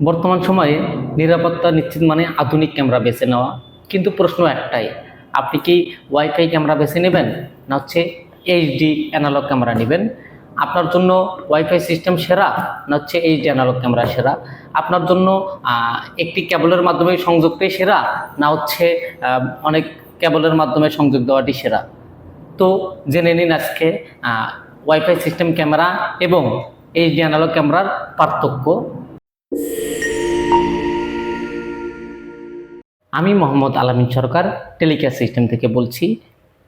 বর্তমান সময়ে নিরাপত্তা নিশ্চিত মানে আধুনিক ক্যামেরা বেছে নেওয়া। কিন্তু প্রশ্ন একটাই, আপনি কি ওয়াইফাই ক্যামেরা বেছে নেবেন না হচ্ছে এইচডি অ্যানালগ ক্যামেরা নেবেন? আপনার জন্য ওয়াইফাই সিস্টেম সেরা না হচ্ছে এইচডি অ্যানালগ ক্যামেরা সেরা? আপনার জন্য একটি কেবলের মাধ্যমে সংযোগটাই সেরা না হচ্ছে অনেক কেবলের মাধ্যমে সংযোগ দেওয়াটি সেরা? তো জেনে নিন আজকে ওয়াইফাই সিস্টেম ক্যামেরা এবং এইচডি অ্যানালগ ক্যামেরার পার্থক্য। আমি মোহাম্মদ আলামিন সরকার টেলিক্যাস সিস্টেম থেকে বলছি,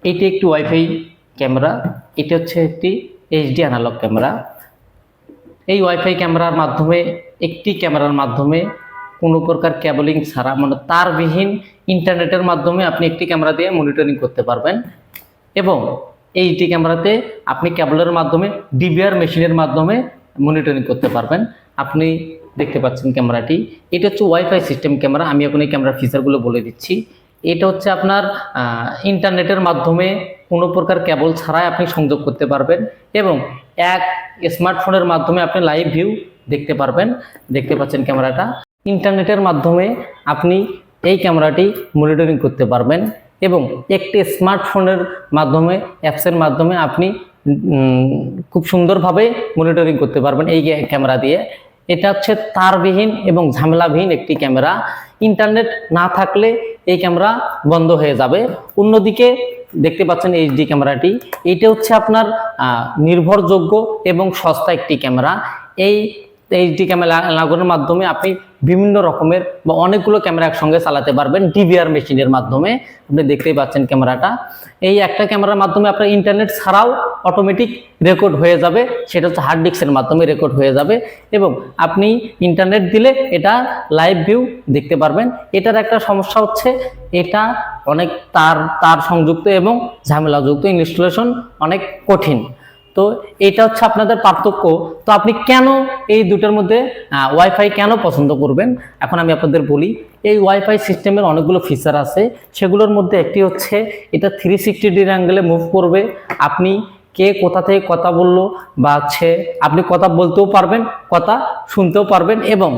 এটি একটি ওয়াইফাই ক্যামেরা এটি হচ্ছে একটি এইচডি অ্যানালগ ক্যামেরা এই ওয়াইফাই ক্যামেরার মাধ্যমে, একটি ক্যামেরার মাধ্যমে কোনো প্রকার ক্যাবলিং ছাড়া মানে তারবিহীন ইন্টারনেটের মাধ্যমে আপনি একটি ক্যামেরা দিয়ে মনিটরিং করতে পারবেন। এবং এইচডি ক্যামেরাতে আপনি ক্যাবলের মাধ্যমে ডিবিআর মেশিনের মাধ্যমে মনিটরিং করতে পারবেন। আপনি দেখতে পাচ্ছেন ক্যামেরাটি। এটা হচ্ছে ওয়াইফাই সিস্টেম ক্যামেরা আমি এখন এই ক্যামেরার ফিচারগুলো বলে দিচ্ছি। এটা হচ্ছে আপনার ইন্টারনেটের মাধ্যমে কোনো প্রকার কেবল ছাড়াই আপনি সংযোগ করতে পারবেন এবং এক স্মার্টফোনের মাধ্যমে আপনি লাইভ ভিউ দেখতে পারবেন। দেখতে পাচ্ছেন ক্যামেরাটা। ইন্টারনেটের মাধ্যমে আপনি এই ক্যামেরাটি মনিটরিং করতে পারবেন এবং একটি স্মার্টফোনের মাধ্যমে অ্যাপসের মাধ্যমে আপনি খুব সুন্দরভাবে মনিটরিং করতে পারবেন এই ক্যামেরা দিয়ে। এটা হচ্ছে তারবিহীন এবং ঝামেলাবিহীন একটি ক্যামেরা। ইন্টারনেট না থাকলে এই ক্যামেরা বন্ধ হয়ে যাবে। অন্যদিকে দেখতে পাচ্ছেন এইচডি ক্যামেরাটি। এটা হচ্ছে আপনার নির্ভরযোগ্য এবং সস্তা একটি ক্যামেরা। এই এইচডি ক্যামেরা লাগানোর মাধ্যমে আপনি বিভিন্ন রকমের বা অনেকগুলো ক্যামেরা একসঙ্গে চালাতে পারবেন ডিভিআর মেশিনের মাধ্যমে। আপনি দেখতেই পাচ্ছেন ক্যামেরাটা। এই একটা ক্যামেরার মাধ্যমে আপনার ইন্টারনেট ছাড়াও অটোমেটিক রেকর্ড হয়ে যাবে। সেটা হচ্ছে হার্ড ডিস্কের মাধ্যমে রেকর্ড হয়ে যাবে। এবং আপনি ইন্টারনেট দিলে এটা লাইভ ভিউ দেখতে পারবেন। এটার একটা সমস্যা হচ্ছে, এটা অনেক তার তার সংযুক্ত এবং ঝামেলাযুক্ত ইনস্টলেশন অনেক কঠিন। তো এটা হচ্ছে আপনাদের পার্থক্য। তো আপনি কেন এই দুটোর মধ্যে ওয়াইফাই কেন পছন্দ করবেন? এখন আমি আপনাদের বলি, এই ওয়াইফাই সিস্টেমের অনেকগুলো ফিচার আছে। সেগুলোর মধ্যে একটি হচ্ছে, এটা থ্রি সিক্সটি ডিগ্রি অ্যাঙ্গেলে মুভ করবে। আপনি কে কোথা থেকে কথা বলল বা হচ্ছে, আপনি কথা বলতেও পারবেন, কথা শুনতেও পারবেন এবং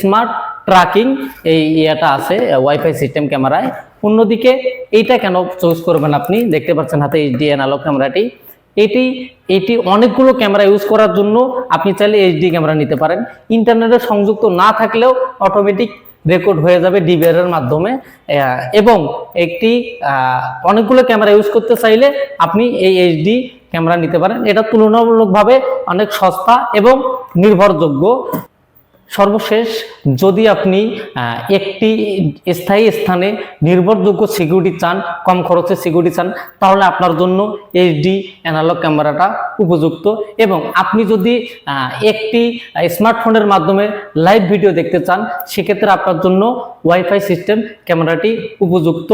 স্মার্ট ট্র্যাকিং এই ইয়েটা আছে ওয়াইফাই সিস্টেম ক্যামেরায়। অন্যদিকে এইটা কেন চুজ করবেন আপনি? দেখতে পাচ্ছেন হাতে এইচ এইচডি অ্যানালগ ক্যামেরাটি এটি এটি অনেকগুলো ক্যামেরা ইউজ করার জন্য আপনি চাইলে এইচডি ক্যামেরা নিতে পারেন। ইন্টারনেটে সংযুক্ত না থাকলেও অটোমেটিক রেকর্ড হয়ে যাবে ডিবিআর এর মাধ্যমে। এবং একটি অনেকগুলো ক্যামেরা ইউজ করতে চাইলে আপনি এই এইচডি ক্যামেরা নিতে পারেন। এটা তুলনামূলকভাবে অনেক সস্তা এবং নির্ভরযোগ্য। সর্বশেষ যদি আপনি একটি স্থায়ী স্থানে নির্ভরযোগ্য সিকিউরিটি চান, কম খরচে সিকিউরিটি চান, তাহলে আপনার জন্য এইচডি অ্যানালগ ক্যামেরাটা উপযুক্ত। এবং আপনি যদি একটি স্মার্টফোনের মাধ্যমে লাইভ ভিডিও দেখতে চান, সেক্ষেত্রে আপনার জন্য ওয়াইফাই সিস্টেম ক্যামেরাটি উপযুক্ত।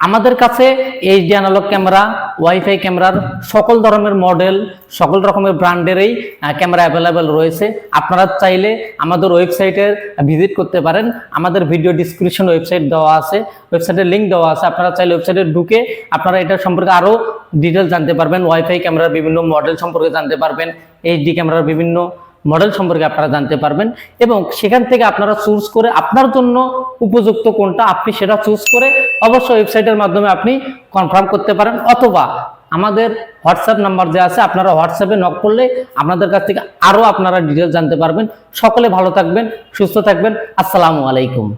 আমাদের কাছে এইচডি অ্যানালগ ক্যামেরা ওয়াইফাই ক্যামেরার সকল ধরনের মডেল সকল রকমের ব্র্যান্ডেরই ক্যামেরা অ্যাভেলেবেল রয়েছে। আপনারা চাইলে আমাদের ওয়েবসাইটে ভিজিট করতে পারেন। আমাদের ভিডিও ডিসক্রিপশন ওয়েবসাইট দেওয়া আছে। ওয়েবসাইটের লিঙ্ক দেওয়া আছে। আপনারা চাইলে ওয়েবসাইটে ঢুকে আপনারা এটা সম্পর্কে আরও ডিটেল জানতে পারবেন। ওয়াইফাই ক্যামেরার বিভিন্ন মডেল সম্পর্কে জানতে পারবেন। এইচডি ক্যামেরার বিভিন্ন মডেল সম্পর্কে আপনারা জানতে পারবেন এবং সেখান থেকে আপনারা চুজ করে আপনার জন্য উপযুক্ত কোনটা আপনি সেটা চুজ করে অবশ্যই ওয়েবসাইটের মাধ্যমে আপনি কনফার্ম করতে পারেন অথবা আমাদের হোয়াটসঅ্যাপ নাম্বার যে আছে, আপনারা হোয়াটসঅ্যাপে নক করলে আপনাদের কাছ থেকে আরও আপনারা ডিটেলস জানতে পারবেন। সকলে ভালো থাকবেন, সুস্থ থাকবেন। আসসালামু আলাইকুম।